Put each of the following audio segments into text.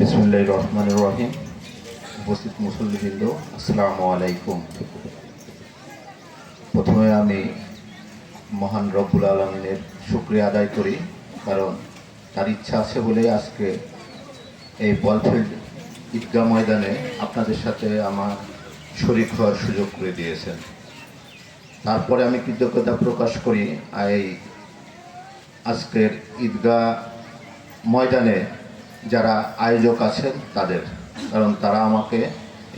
বিসমুল্লাহ রহমান রহিম। উপস্থিত মুসল্লিবৃন্দ, আসসালামু আলাইকুম। প্রথমে আমি মহান রব্বুল আলমিনের শুক্রিয়া আদায় করি, কারণ তার ইচ্ছা আছে বলেই আজকে এই বলফিল্ড ঈদগাহ ময়দানে আপনাদের সাথে আমার শরিক হওয়ার সুযোগ করে দিয়েছেন। তারপরে আমি কৃতজ্ঞতা প্রকাশ করি, এই আজকের ঈদগাহ ময়দানে যারা আয়োজক আছেন তাদের, কারণ তারা আমাকে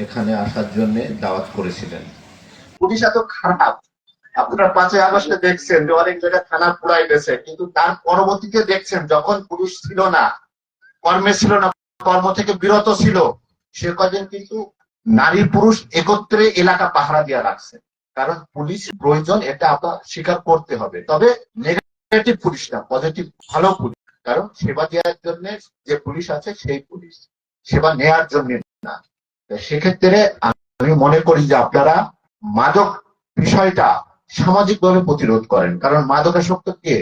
এখানে আসার জন্য দাওয়াত করেছিলেন। পুলিশ এত খারাপ। আপনারা পাঁচই আগস্টে দেখছেন যে অনেক জায়গায় থানা পুরাই গেছে কিন্তু তার পরবর্তীতে দেখছেন যখন পুলিশ ছিল না, কর্মে ছিল না, কর্ম থেকে বিরত ছিল, সে কদিন কিন্তু নারী পুরুষ একত্রে এলাকা পাহারা দিয়ে রাখছে। কারণ পুলিশ প্রয়োজন, এটা আপনার স্বীকার করতে হবে। তবে নেগেটিভ পুলিশ না পজিটিভ ভালো পুলিশ। কারণ সেবা দেওয়ার জন্য যে পুলিশ আছে সেই পুলিশ। সেবা নেয়ার জন্য না। সেক্ষেত্রে আমি মনে করি যে আপনারা মাদক বিষয়টা সামাজিকভাবে প্রতিরোধ করেন। কারণ মাদকাসক্ত কে?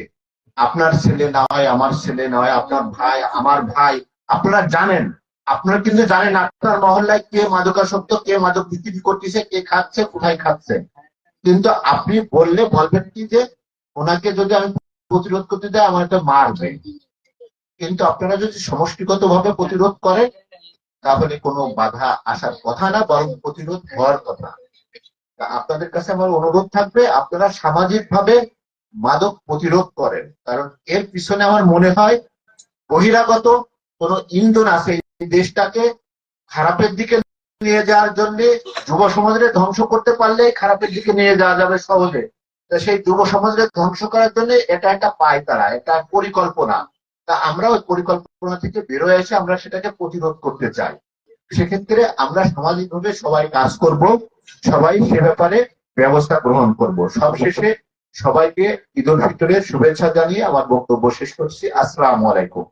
আপনার ছেলে নয়, আমার ছেলে নয়, আপনার ভাই, আমার ভাই। আপনারা জানেন। আপনারা কিন্তু জানেন আপনার মহল্লায় কে মাদকাসক্ত, কে মাদক বিক্রি করতেছে, কে খাচ্ছে, কোথায় খাচ্ছে। কিন্তু আপনি বললে বলবেন কি যে, ওনাকে যদি আমি প্রতিরোধ করতে যাই আমার একটা মারবে কিন্তু আপনারা যদি সমষ্টিগত ভাবে প্রতিরোধ করেন, তাহলে কোনো বাধা আসার কথা না, বরং প্রতিরোধ হওয়ার কথা। আপনাদের কাছে আমার অনুরোধ থাকবে, আপনারা সামাজিক ভাবে মাদক প্রতিরোধ করেন, কারণ এর পিছনে আমার মনে হয় বহিরাগত কোন ইন্ধন আছে এই দেশটাকে খারাপের দিকে নিয়ে যাওয়ার জন্য যুব সমাজের ধ্বংস করতে পারলে খারাপের দিকে নিয়ে যাওয়া যাবে সহজে। সেই যুব সমাজের ধ্বংস করার জন্য এটা একটা পায়তারা, এটা পরিকল্পনা। তা আমরা ওই পরিকল্পনা থেকে বেরোয় এসে আমরা সেটাকে প্রতিরোধ করতে চাই। সেক্ষেত্রে আমরা সামাজিকভাবে সবাই কাজ করব, সবাই সে ব্যাপারে ব্যবস্থা গ্রহণ করব। সবশেষে সবাইকে ঈদ উল ফিতরের শুভেচ্ছা জানিয়ে আমার বক্তব্য শেষ করছি। আসসালামু আলাইকুম।